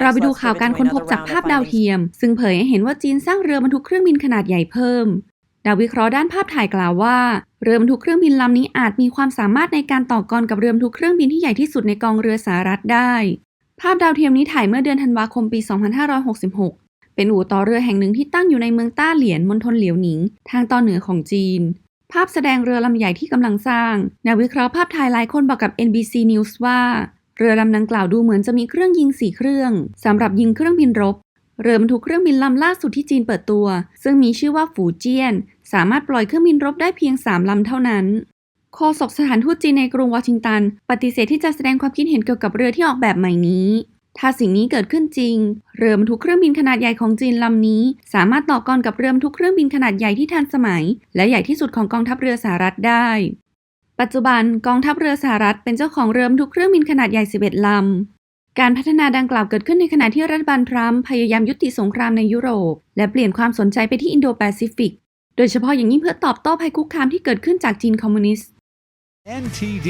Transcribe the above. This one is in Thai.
เราไปดูข่าวการค้นพบจากภาพดาวเทียม ซึ่งเผยให้เห็นว่าจีนสร้างเรือบรรทุกเครื่องบินขนาดใหญ่เพิ่มนักวิเคราะห์ด้านภาพถ่ายกล่าวว่า เรือบรรทุกเครื่องบินลำนี้อาจมีความสามารถในการต่อกรกับเรือบรรทุกเครื่องบินที่ใหญ่ที่สุดในกองเรือสหรัฐได้ ภาพดาวเทียมนี้ถ่ายเมื่อเดือนธันวาคมปี 2566 เป็นอู่ต่อเรือแห่งหนึ่งที่ตั้งอยู่ในเมืองต้าเหลียนมณฑลเหลียวหนิง ทางตอนเหนือของจีน ภาพแสดงเรือลำใหญ่ที่กำลังสร้างนักวิเคราะห์ภาพถ่ายหลายคนบอกกับ NBC News ว่า เรือลำดังกล่าวดูเหมือนจะมีเครื่องยิงสี่เครื่องสำหรับยิงเครื่องบินรบ เรือบรรทุกเครื่องบินลำล่าสุดที่จีนเปิดตัว ซึ่งมีชื่อว่าฝูเจี้ยน สามารถปล่อยเครื่องบินรบได้เพียง3ลำเท่านั้นโฆษกสถานทูตจีนในกรุงวอชิงตัน ปฏิเสธที่จะแสดงความคิดเห็นเกี่ยวกับเรือที่ออกแบบใหม่นี้ ถ้าสิ่งนี้เกิดขึ้นจริง เรือบรรทุกเครื่องบินขนาดใหญ่ของจีนลำนี้ สามารถต่อกรกับเรือบรรทุกเครื่องบินขนาดใหญ่ที่ทันสมัย และใหญ่ที่สุดของกองทัพเรือสหรัฐได้ ปัจจุบันกองทัพเรือสหรัฐเป็นเจ้าของเรือบรรทุกเครื่องบินขนาดใหญ่ 11 ลำ การพัฒนาดังกล่าวเกิดขึ้นในขณะที่รัฐบาลทรัมป์พยายามยุติสงครามในยุโรป และเปลี่ยนความสนใจไปที่อินโดแปซิฟิก โดยเฉพาะอย่างยิ่งเพื่อตอบโต้ภัยคุกคามที่เกิดขึ้นจากจีนคอมมิวนิสต์ NTD